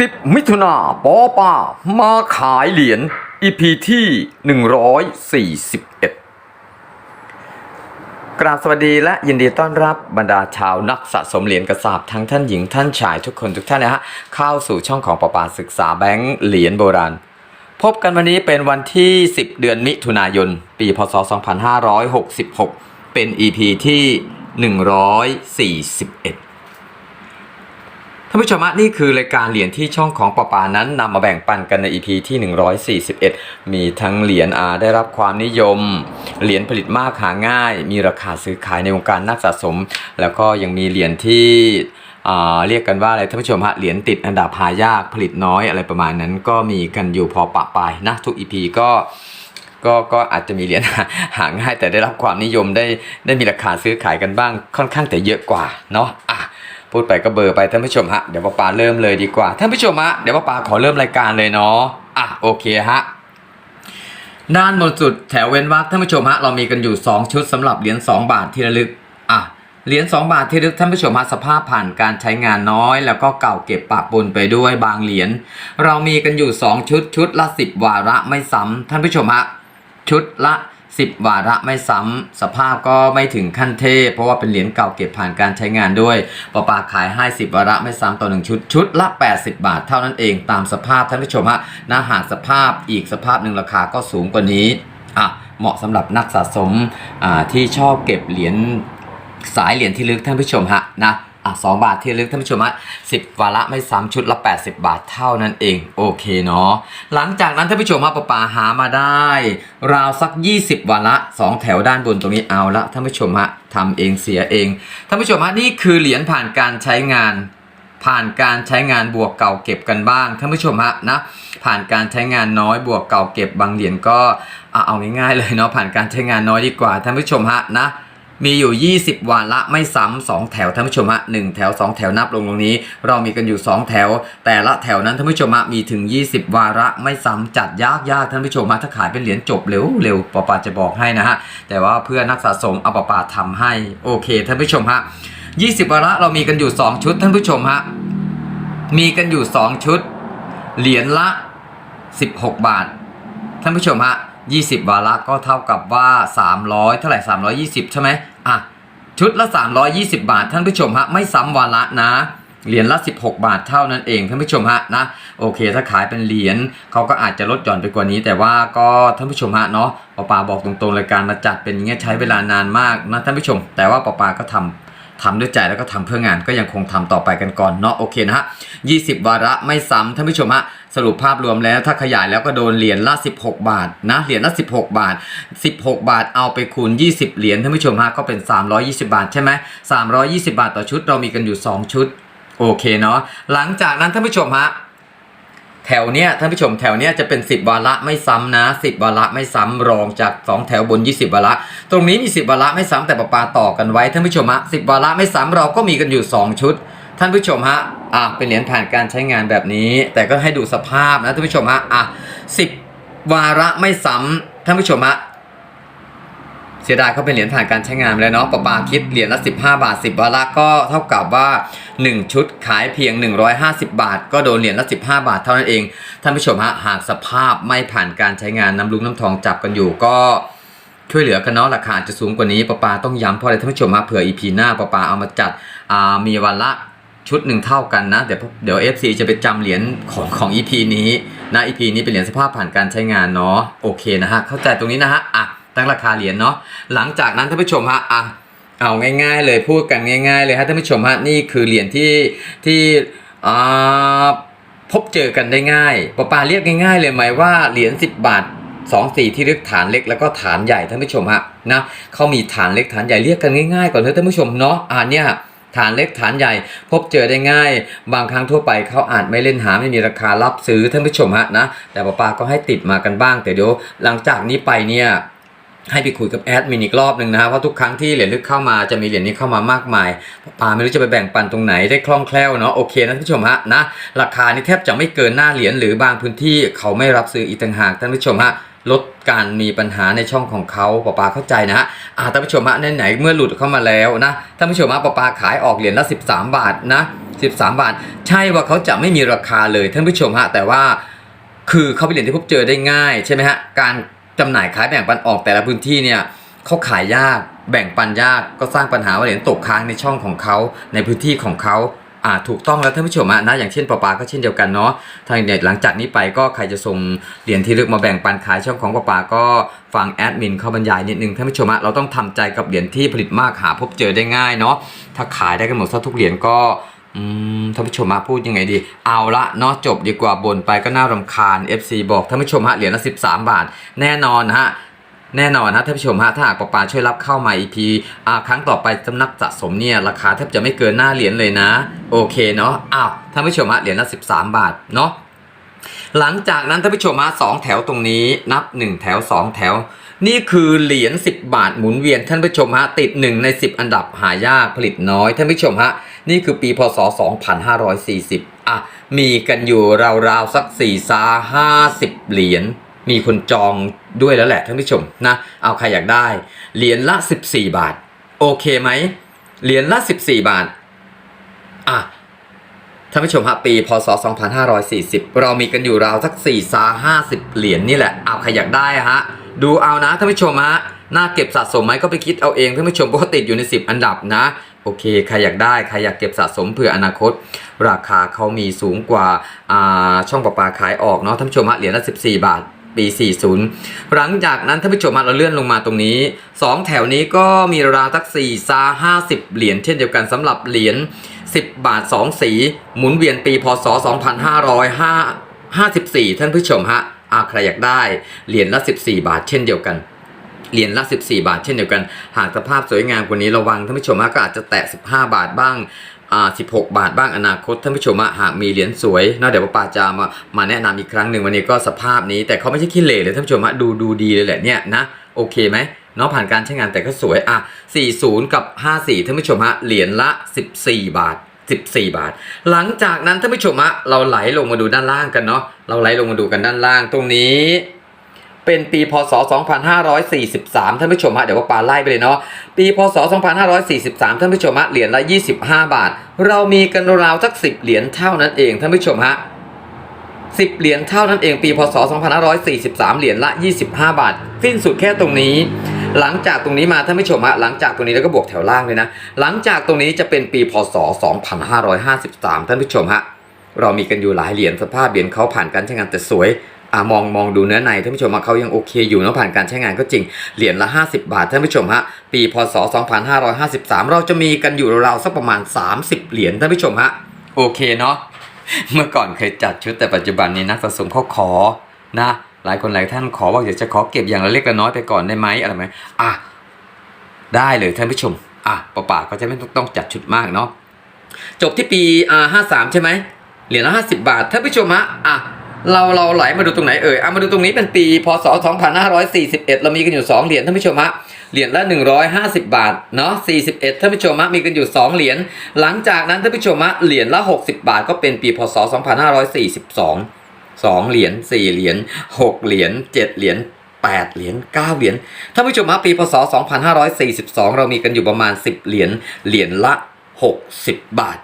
10 มิถุนาปอป้ามาขายเหรียญ EP ที่ 141 กราบสวัสดีและยินดีต้อนรับบรรดาชาวนักสะสมเหรียญกระสาบทั้งท่านหญิงท่านชายทุกคนทุกท่านนะฮะเข้าสู่ช่องของประปาศึกษาแบงค์เหรียญโบราณ พบกันวันนี้เป็นวันที่ 10 เดือนมิถุนายน ปีพศ 2566 เป็น EP ที่ 141 ท่านผู้ชมฮะนี่คือรายการเหรียญที่ช่องของปะปานั้นนำมาแบ่งปันกันใน EP ที่ 141 มีทั้งเหรียญอาได้รับความนิยม เหรียญผลิตมากหาง่าย มีราคาซื้อขายในวงการนักสะสม แล้วก็ยังมีเหรียญที่เรียกกันว่าอะไรท่านผู้ชมฮะเหรียญติดอันดับหายากผลิตน้อยอะไรประมาณนั้น ก็มีกันอยู่พอปะปายนะทุก EP ก็ก็ก็อาจจะมีเหรียญหาง่ายแต่ได้รับความนิยมได้ได้มีราคาซื้อขายกันบ้างค่อนข้างแต่เยอะกว่าเนาะ พูดไปก็เบอร์ไปท่านผู้ชมฮะเดี๋ยวป้าปาเริ่มเลยดีกว่าท่านผู้ชมฮะเดี๋ยวป้าปาขอเริ่มรายการเลยเนาะอะโอเคฮะด้านบนสุดแถวเว้นวรรคท่านผู้ชมฮะเรามีกันอยู่ 2 ชุดสำหรับเหรียญ2บาทที่ระลึกอะเหรียญ2บาทที่ระลึกท่านผู้ชมฮะสภาพผ่านการใช้งานน้อย แล้วก็เก่าเก็บปะปนไปด้วยบางเหรียญเรามีกันอยู่ 2 ชุดชุดละ 10 วาระไม่ซ้ำท่านผู้ชมฮะชุดละ 10 วาระไม่ซ้ำสภาพก็ไม่ถึงขั้นเทพ เพราะว่าเป็นเหรียญเก่าเก็บผ่านการใช้งานด้วยปอปาขายให้ 10 วาระไม่ซ้ำต่อ1ชุดชุดละ 80 บาทเท่านั้นเองตามสภาพท่านผู้ชมฮะนะหากสภาพอีกสภาพหนึ่งราคาก็สูงกว่านี้อะเหมาะสำหรับนักสะสมอ่าที่ชอบเก็บเหรียญสายเหรียญที่ลึกท่านผู้ชมฮะนะ อะสองบาทที่ลึกท่านผู้ชมฮะสิบวาระไม่ซ้ำชุดละ 80 บาทเท่านั้นเอง โอเคเนาะหลังจากนั้นท่านผู้ชมฮะปะปาหามาได้ ราวสัก 20 วาระสองแถวด้านบนตรงนี้เอาละท่านผู้ชมฮะทำเองเสียเองท่านผู้ชมฮะนี่คือเหรียญผ่านการใช้งาน ผ่านการใช้งานบวกเก่าเก็บกันบ้างท่านผู้ชมฮะนะผ่านการใช้งานน้อยบวกเก่าเก็บบางเหรียญก็เอาง่ายๆเลยเนาะผ่านการใช้งานน้อยดีกว่าท่านผู้ชมฮะนะ มีอยู่ 20วาระไม่ซ้ำสองแถวท่านผู้ชมฮะหนึ่งแถว 2 แถวนับลงตรงนี้ เรามีกันอยู่ 2 แถว แต่ละแถวนั้นท่านผู้ชมฮะมีถึง 20 วาระไม่ซ้ำจัดยากยากท่านผู้ชมฮะถ้าขายเป็นเหรียญจบเร็วเร็วปอปาจะบอกให้นะฮะแต่ว่าเพื่อนักสะสมเอาปอปาทำให้โอเคท่านผู้ชมฮะ20 วาระเรามีกันอยู่ 2 ชุดท่านผู้ชมฮะมีกันอยู่ 2 ชุด เหรียญละ 16 บาท ท่านผู้ชมฮะ 20 วาระก็เท่ากับว่า 300 เท่าไหร่ 320 ใช่ไหมอะ ชุดละ 320 บาท ท่านผู้ชมฮะ ไม่ซ้ำวาระนะ เหรียญละ 16 บาทเท่านั้นเอง ท่านผู้ชมฮะนะ โอเค ถ้าขายเป็นเหรียญเขาก็อาจจะลดหย่อนไปกว่านี้ แต่ว่าก็ท่านผู้ชมฮะเนาะปอปาบอกตรงๆรายการมาจัดเป็นอย่างเงี้ยใช้เวลานานมากนะท่านผู้ชม แต่ว่าปอปาก็ทำทำด้วยใจแล้วก็ทำเพื่องานก็ยังคงทำต่อไปกันก่อนเนาะโอเคนะฮะ20 วาระไม่ซ้ำท่านผู้ชมฮะ สรุปภาพรวมแล้วถ้าขยายแล้วก็โดนเหรียญละ 16 บาทนะเหรียญละ 16 บาท 16 บาทเอาไปคูณ 20 เหรียญท่านผู้ชมฮะก็เป็น 320 บาทใช่ไหม320 บาทต่อชุดเรามีกันอยู่ 2 ชุด โอเคเนาะหลังจากนั้นท่านผู้ชมฮะแถวเนี้ยท่านผู้ชมแถวเนี้ยจะเป็น 10 วาระไม่ซ้ำนะ 10 วาระไม่ซ้ำรองจาก 2 แถวบน 20 วาระ ตรงนี้มี 10 วาระไม่ซ้ำแต่ปะปาต่อกันไว้ท่านผู้ชมฮะ10 วาระไม่ซ้ำเราก็มีกันอยู่ 2 ชุด ท่านผู้ชมฮะอะเป็นเหรียญผ่านการใช้งานแบบนี้ แต่ก็ให้ดูสภาพนะท่านผู้ชมฮะอะ10วาระไม่ซ้ำท่านผู้ชมฮะเสียดายเขาเป็นเหรียญผ่านการใช้งานแล้วเนาะปะปาคิดเหรียญละ 15 บาท 10 วาระก็เท่ากับว่า 1 ชุดขายเพียง 150 บาท ก็โดนเหรียญละ 15 บาทเท่านั้นเอง ท่านผู้ชมฮะหากสภาพไม่ผ่านการใช้งานน้ำลุกน้ำทองจับกันอยู่ก็ช่วยเหลือกันเนาะราคาจะสูงกว่านี้ปะปาต้องย้ำเพราะอะไรท่านผู้ชมฮะเผื่ออีพีหน้าปะปาเอามาจัดอ่ามีวันละ ชุดหนึ่งเท่ากันนะ เดี๋ยวเดี๋ยว FC จะไปจำเหรียญของของ EP นี้นะ EP นี้เป็นเหรียญสภาพผ่านการใช้งานเนาะโอเคนะฮะเข้าใจตรงนี้นะฮะอะตั้งราคาเหรียญเนาะหลังจากนั้นท่านผู้ชมฮะอะเอาง่าย ๆ เลยพูดกันง่าย ๆ เลยฮะท่านผู้ชมฮะนี่คือเหรียญที่ที่อ่าพบเจอกันได้ง่ายปะปาเรียกง่าย ๆ เลยไหมว่าเหรียญ10 บาทสองสีที่เรียกฐานเล็กแล้วก็ฐานใหญ่ท่านผู้ชมฮะนะเขามีฐานเล็กฐานใหญ่เรียกกันง่ายๆก่อนเถอะท่านผู้ชมเนาะอ่าเนี่ย ฐานเล็กฐานใหญ่ พบเจอได้ง่าย บางครั้งทั่วไปเขาอาจไม่เล่นหาไม่มีราคารับซื้อท่านผู้ชมฮะนะ แต่ปะปาก็ให้ติดมากันบ้าง แต่เดี๋ยวหลังจากนี้ไปเนี่ยให้ไปคุยกับแอดมินอีกรอบหนึ่งนะฮะเพราะทุกครั้งที่เหรียญลึกเข้ามาจะมีเหรียญนี้เข้ามามากมายปาไม่รู้จะไปแบ่งปันตรงไหนได้คล่องแคล่วเนาะโอเคนะท่านผู้ชมฮะนะราคานี่แทบจะไม่เกินหน้าเหรียญหรือบางพื้นที่เขาไม่รับซื้ออีกต่างหากท่านผู้ชมฮะ การมีปัญหาในช่องของเขาปอปาเข้าใจนะฮะอ่าท่านผู้ชมฮะไหนๆเมื่อหลุดเข้ามาแล้วนะท่านผู้ชมฮะปอปาขายออกเหรียญละ 13 บาทนะ13 บาท ใช่ว่าเขาจะไม่มีราคาเลยท่านผู้ชมฮะแต่ว่าคือเขาเป็นเหรียญที่พบเจอได้ง่ายใช่ไหมฮะการจำหน่ายขายแบ่งปันออกแต่ละพื้นที่เนี่ยเขาขายยากแบ่งปันยากก็สร้างปัญหาว่าเหรียญตกค้างในช่องของเขาในพื้นที่ของเขา อ่าถูกต้องแล้วท่านผู้ชมอะนะอย่างเช่นปอปาก็เช่นเดียวกันเนาะทางเนี่ยหลังจากนี้ไปก็ใครจะส่งเหรียญที่ลึกมาแบ่งปันขายช่องของปอปาก็ฟังแอดมินเขาบรรยายนิดนึงท่านผู้ชมอะเราต้องทำใจกับเหรียญที่ผลิตมากหาพบเจอได้ง่ายเนาะถ้าขายได้กันหมดซะทุกเหรียญก็อืมท่านผู้ชมมาพูดยังไงดี เอาละเนาะจบดีกว่าบนไปก็น่ารำคาญ FC บอกท่านผู้ชมฮะเหรียญละ 13 บาท แน่นอนฮะ แน่นอนนะท่านผู้ชมฮะถ้าหากปปาช่วยรับเข้ามา EP อ่าครั้งต่อไปสำนักสะสมเนี่ยราคาแทบจะไม่เกินหน้าเหรียญเลยนะ โอเคเนาะอ้าวท่านผู้ชมฮะเหรียญละ 13 บาทเนาะหลังจากนั้นท่านผู้ชมฮะสองแถวตรงนี้นับ 1 แถว 2 แถว นี่คือเหรียญ10 บาทหมุนเวียนท่านผู้ชมฮะติด 1 ใน 10 อันดับหายากผลิตน้อยท่านผู้ชมฮะนี่คือปีพศ 2540อะมีกันอยู่ราวๆสัก4ซา50 เหรียญ มีคนจองด้วยแล้วแหละท่านผู้ชมนะ เอาใครอยากได้ เหรียญละ 14 บาท โอเคไหม เหรียญละ 14 บาท อะท่านผู้ชมฮะปีพศ 2540 เรามีกันอยู่ราวสัก4ซา50 เหรียญนี่แหละ เอาใครอยากได้ฮะ ดูเอานะท่านผู้ชมฮะน่าเก็บสะสมไหมก็ไปคิดเอาเองท่านผู้ชมเพราะว่าติดอยู่ใน 10 อันดับนะ โอเค ใครอยากได้ ใครอยากเก็บสะสมเผื่ออนาคต ราคาเขามีสูงกว่าอ่าช่องประปาขายออกเนาะท่านผู้ชมฮะเหรียญละ 14 บาท ปี 40 หลังจากนั้นท่านผู้ชมฮะเราเลื่อนลงมาตรงนี้ 2 แถวนี้ก็มีราวสัก4ซา50 เหรียญเช่นเดียวกันสำหรับเหรียญ10 บาท 2 สี หมุนเวียนปีพศ 2554 ท่านผู้ชมฮะอาใครอยากได้เหรียญละ 14 บาทเช่นเดียวกันเหรียญละ 14 บาท เช่นเดียวกัน หากสภาพสวยงามกว่านี้ระวังท่านผู้ชมฮะก็อาจจะแตะ 15 บาทบ้าง อ่า16บาทบ้างอนาคตท่านผู้ชมหากมีเหรียญสวยนะเดี๋ยวป้าจะมามาแนะนำอีกครั้งหนึ่งวันนี้ก็สภาพนี้ แต่เขาไม่ใช่ขี้เหร่เลยท่านผู้ชมดูดูดีเลยแหละเนี่ยนะโอเคไหมเนาะผ่านการใช้งานแต่ก็สวยอะ40 กับ 54ท่านผู้ชมฮะเหรียญละ 14 บาท 14 บาท หลังจากนั้นท่านผู้ชมฮะเราไหลลงมาดูด้านล่างกันเนาะเราไหลลงมาดูกันด้านล่างตรงนี้ เป็นปีพศ 2543 ท่านผู้ชมฮะเดี๋ยวว่าปาไล่ไปเลยเนาะปีพศ 2543 ท่านผู้ชมฮะเหรียญละ 25 บาท เรามีกันราวสัก 10 เหรียญเท่านั้นเองท่านผู้ชมฮะ10 เหรียญเท่านั้นเองปีพศ 2543 เหรียญละ 25 บาท สิ้นสุดแค่ตรงนี้ หลังจากตรงนี้มาท่านผู้ชมฮะหลังจากตรงนี้แล้วก็บวกแถวล่างเลยนะ หลังจากตรงนี้จะเป็นปีพศ 2553 ท่านผู้ชมฮะเรามีกันอยู่หลายเหรียญสภาพเหรียญเขาผ่านการใช้งานแต่สวย อ่ามองมองดูเนื้อในท่านผู้ชมว่าเขายังโอเคอยู่เนาะผ่านการใช้งานก็จริงเหรียญละ 50 บาทท่านผู้ชมฮะปีพศ 2553 เราจะมีกันอยู่ราวๆสักประมาณ 30 เหรียญท่านผู้ชมฮะโอเคเนาะเมื่อก่อนเคยจัดชุดแต่ปัจจุบันนี้นักสะสมเขาขอนะ หลายคนหลายท่านขอว่าอยากจะขอเก็บอย่างละเล็กละน้อยไปก่อนได้ไหมอะไรไหมอะได้เลยท่านผู้ชมอะป่าป่าก็จะไม่ต้องจัดชุดมากเนาะจบที่ปีอ่าห้าสามใช่ไหมเหรียญละห้าสิบาทท่านผู้ชมฮะอะ เราเราไหลมาดูตรงไหนเอ่ยอะมาดูตรงนี้เป็นปีพศ 2541 เรามีกันอยู่ 2 เหรียญท่านผู้ชมฮะเหรียญละ 150 บาทเนาะ41ท่านผู้ชมฮะมีกันอยู่ 2 เหรียญหลังจากนั้นท่านผู้ชมฮะเหรียญละ 60 บาทก็เป็นปีพศ 2542 2 เหรียญ4เหรียญ6เหรียญ7เหรียญ8เหรียญ9เหรียญท่านผู้ชมฮะปีพศ 2542 เรามีกันอยู่ประมาณ 10 เหรียญเหรียญละ 60 บาท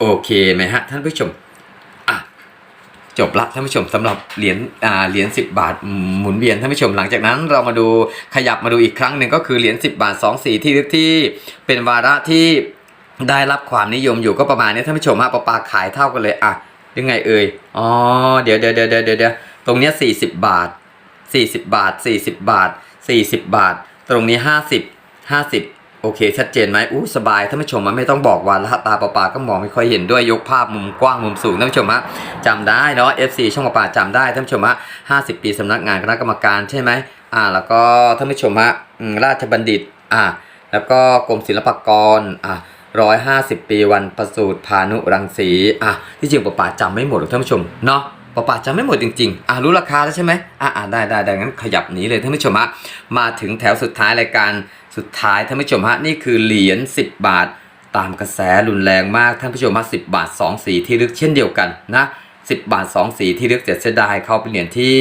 โอเคไหมฮะท่านผู้ชม จบละท่านผู้ชมสำหรับเหรียญอ่าเหรียญ10บาทหมุนเวียนท่านผู้ชมหลังจากนั้นเรามาดูขยับมาดูอีกครั้งหนึ่งก็คือเหรียญ10 บาท 2 สีที่ที่เป็นวาระที่ได้รับความนิยมอยู่ก็ประมาณนี้ท่านผู้ชมฮะปลาปาขายเท่ากันเลยอะยังไงเอ่ยอ๋อเดี๋ยวเดี๋ยวเดี๋ยวเดี๋ยวเดี๋ยวตรงเนี้ย40บาท40บาท40บาท40บาท ตรงนี้50 50 โอเค ชัดเจนไหมอู้สบายท่านผู้ชมมันไม่ต้องบอกวันละตาปลาปาก็มองไม่ค่อยเห็นด้วยยกภาพมุมกว้างมุมสูงท่านผู้ชมฮะจำได้เนาะ FC ช่องปลาปลาจำได้ท่านผู้ชมฮะ50ปีสำนักงานคณะกรรมการใช่ไหมอ่า แล้วก็ท่านผู้ชมฮะราชบัณฑิตอ่า แล้วก็กรมศิลปากรอ่าร้อยห้าสิบปีวันประสูติพานุรังสีอะที่จริงปลาปลาจำไม่หมดหรอกท่านผู้ชมเนาะ ปลาปลาจำไม่หมดจริงๆ อะรู้ราคาแล้วใช่ไหมอะอะได้ได้ได้งั้นขยับหนีเลยท่านผู้ชมฮะ มาถึงแถวสุดท้ายรายการสุดท้ายท่านผู้ชมฮะ นี่คือเหรียญ10 บาท ตามกระแสรุนแรงมากท่านผู้ชมฮะ10 บาท 2 สีที่ลึกเช่นเดียวกันนะ10 บาท 2 สีที่ลึกเสียดายเขาเป็นเหรียญที่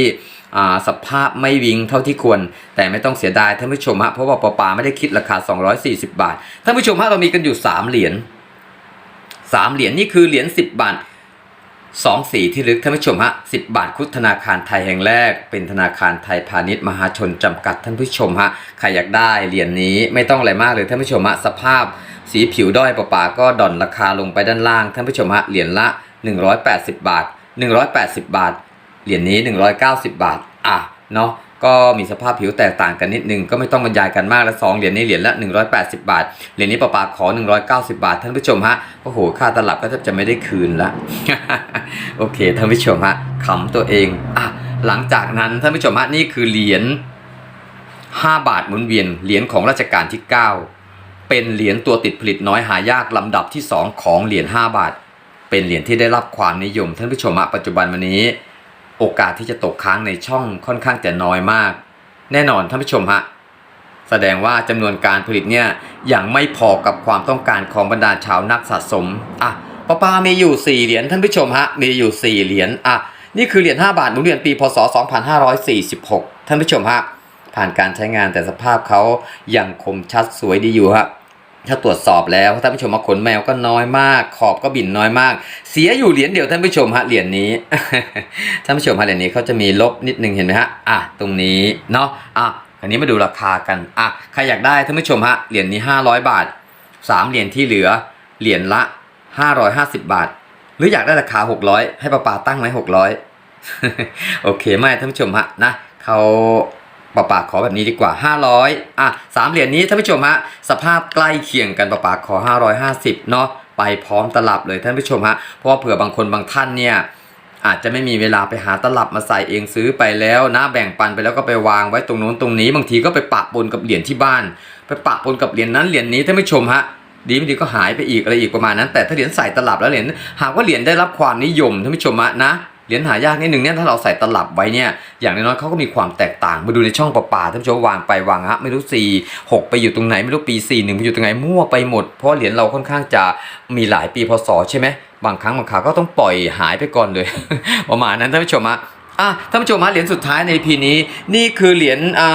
สภาพไม่วิงเท่าที่ควร แต่ไม่ต้องเสียดายท่านผู้ชมฮะเพราะว่าปอปาไม่ได้คิดราคา 240 บาทท่านผู้ชมฮะเรามีกันอยู่ 3 เหรียญ3เหรียญนี่คือเหรียญ10 บาท สองสีที่ลึกท่านผู้ชมฮะสิบาทคุดธนาคารไทยแห่งแรก เป็นธนาคารไทยพาณิชย์มหาชนจำกัดท่านผู้ชมฮะใครอยากได้เหรียญนี้ไม่ต้องอะไรมากเลยท่านผู้ชมฮะสภาพสีผิวด้อยประปาก็ด่อนราคาลงไปด้านล่างท่านผู้ชมฮะเหรียญละ 180 บาท 180 บาท เหรียญนี้ 190 บาท อะเนาะ ก็มีสภาพผิวแตกต่างกันนิดนึงก็ไม่ต้องบรรยายกันมากและสองเหรียญนี้เหรียญละ 180 บาท เหรียญนี้ประปาขอ 190 บาท ท่านผู้ชมฮะโอ้โหค่าตลับก็แทบจะไม่ได้คืนละโอเคท่านผู้ชมฮะขำตัวเองอะหลังจากนั้นท่านผู้ชมฮะนี่คือเหรียญ5 บาทหมุนเวียนเหรียญของรัชกาลที่ 9 เป็นเหรียญตัวติดผลิตน้อยหายากลำดับที่ 2 ของเหรียญ5บาท เป็นเหรียญที่ได้รับความนิยมท่านผู้ชมฮะปัจจุบันวันนี้ โอกาสที่จะตกค้างในช่องค่อนข้างจะน้อยมาก แน่นอนท่านผู้ชมฮะแสดงว่าจำนวนการผลิตเนี่ยยังไม่พอกับความต้องการของบรรดาชาวนักสะสมอะปาปามีอยู่ 4 เหรียญท่านผู้ชมฮะมีอยู่ 4 เหรียญอะนี่คือเหรียญ5บาทหมุนเวียนปีพศ 2546 ท่านผู้ชมฮะผ่านการใช้งานแต่สภาพเขายังคมชัดสวยดีอยู่ฮะ ถ้าตรวจสอบแล้วท่านผู้ชมมาขนแมวก็น้อยมาก ขอบก็บิ่นน้อยมาก เสียอยู่เหรียญเดียวท่านผู้ชมฮะเหรียญนี้ท่านผู้ชมฮะเหรียญนี้เขาจะมีลบนิดนึงเห็นไหมฮะอะตรงนี้เนาะอะอันนี้มาดูราคากันอะใครอยากได้ท่านผู้ชมฮะเหรียญนี้ 500 บาท 3 เหรียญที่เหลือเหรียญละ 550 บาท หรืออยากได้ราคา 600 ให้ป้าปาตั้งไหม600 โอเคไม่ท่านผู้ชมฮะนะเขา ปะปาขอแบบนี้ดีกว่า 500 อะสามเหรียญนี้ท่านผู้ชมฮะสภาพใกล้เคียงกันปะปาขอ 550 เนาะไปพร้อมตลับเลยท่านผู้ชมฮะเพราะว่าเผื่อบางคนบางท่านเนี่ยอาจจะไม่มีเวลาไปหาตลับมาใส่เองซื้อไปแล้วนะแบ่งปันไปแล้วก็ไปวางไว้ตรงนู้นตรงนี้บางทีก็ไปปะปนกับเหรียญที่บ้าน ไปปะปนกับเหรียญนั้นเหรียญนี้ท่านผู้ชมฮะดีไม่ดีก็หายไปอีกอะไรอีกประมาณนั้น แต่ถ้าเหรียญใส่ตลับแล้วเหรียญหากว่าเหรียญได้รับความนิยมท่านผู้ชมฮะนะ เหรียญหายากนิดหนึ่งเนี่ยถ้าเราใส่ตลับไว้เนี่ยอย่างน้อยๆเขาก็มีความแตกต่างมาดูในช่องประปาท่านผู้ชมวางไปวางฮะไม่รู้สี่หกไปอยู่ตรงไหนไม่รู้ปีสี่หนึ่งไปอยู่ตรงไหนมั่วไปหมด เพราะเหรียญเราค่อนข้างจะมีหลายปีพศใช่ไหมบางครั้งบางคราวก็ต้องปล่อยหายไปก่อนเลย ประมาณนั้นท่านผู้ชมฮะอะท่านผู้ชมฮะเหรียญสุดท้ายในพีนี้ นี่คือเหรียญอ่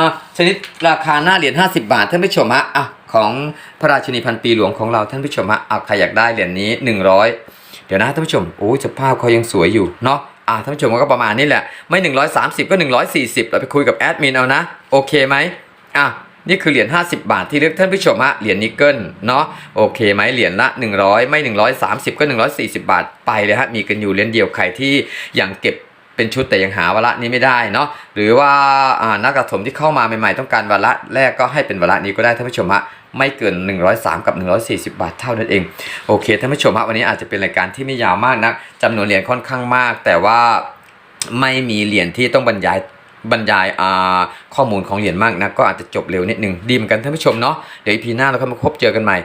าชนิดราคาหน้าเหรียญ50 บาทท่านผู้ชมฮะอะของพระราชินีพันปีหลวงของเราท่านผู้ชมฮะเอาใครอยากได้เหรียญนี้ 100 เดี๋ยวนะท่านผู้ชมโอ้ยสภาพเขายังสวยอยู่เนาะอะท่านผู้ชมก็ประมาณนี้แหละ ไม่ 130 ก็ 140 เราไปคุยกับแอดมินเอานะ โอเคไหมอะนี่คือเหรียญ 50 บาทที่เลือกท่านผู้ชมฮะ เหรียญนิกเกิลเนาะ โอเคไหมเหรียญละ 100 ไม่ 130 ก็ 140 บาทไปเลยฮะ มีกันอยู่เหรียญเดียวใครที่ยังเก็บเป็นชุดแต่ยังหาวาระนี้ไม่ได้เนาะ หรือว่าอ่านักสะสมที่เข้ามาใหม่ๆ ต้องการวาระแรกก็ให้เป็นวาระนี้ก็ได้ท่านผู้ชมฮะ ไม่เกิน 103 กับ 140 บาทเท่านั้นเองโอเคท่านผู้ชมฮะวันนี้อาจจะเป็นรายการที่ไม่ยาวมากนะจำนวนเหรียญค่อนข้างมาก แต่ว่าไม่มีเหรียญที่ต้องบรรยายบรรยายข้อมูลของเหรียญมากนะก็อาจจะจบเร็วนิดนึงดีเหมือนกันท่านผู้ชมเนาะเดี๋ยวอีพีหน้าเราก็มาพบเจอกันใหม่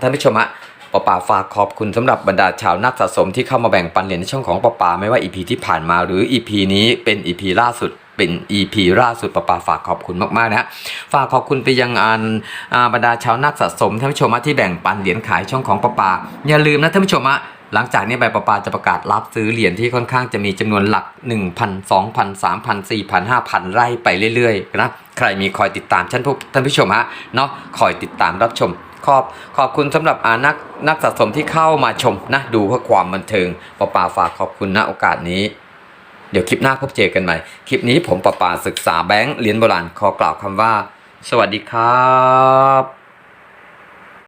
ท่านผู้ชมฮะปอป่าฝากขอบคุณสำหรับบรรดาชาวนักสะสมที่เข้ามาแบ่งปันเหรียญในช่องของปอป่าไม่ว่าอีพีที่ผ่านมาหรืออีพีนี้เป็นอีพีล่าสุด เป็น EP ล่าสุดปะปาฝากขอบคุณมากๆนะฮะฝากขอบคุณไปยังอันบรรดาชาวนักสะสมท่านผู้ชมที่แบ่งปันเหรียญขายช่องของปะปา อย่าลืมนะท่านผู้ชมฮะหลังจากนี้ใบปะปาจะประกาศรับซื้อเหรียญที่ค่อนข้างจะมีจำนวนหลัก 1,000 2,000 3,000 4,000 5,000 ไร่ไปเรื่อยๆนะใครมีคอยติดตามท่านผู้ท่านผู้ชมฮะเนาะคอยติดตามรับชมขอบขอบคุณสำหรับอานักนักสะสมที่เข้ามาชมนะดูเพื่อความบันเทิงปะปาฝากขอบคุณนะโอกาสนี้ เดี๋ยวคลิปหน้าพบเจอกันใหม่ คลิปนี้ผมปะปาศึกษาแบงค์เหรียญโบราณขอกล่าวคำว่า สวัสดีครับ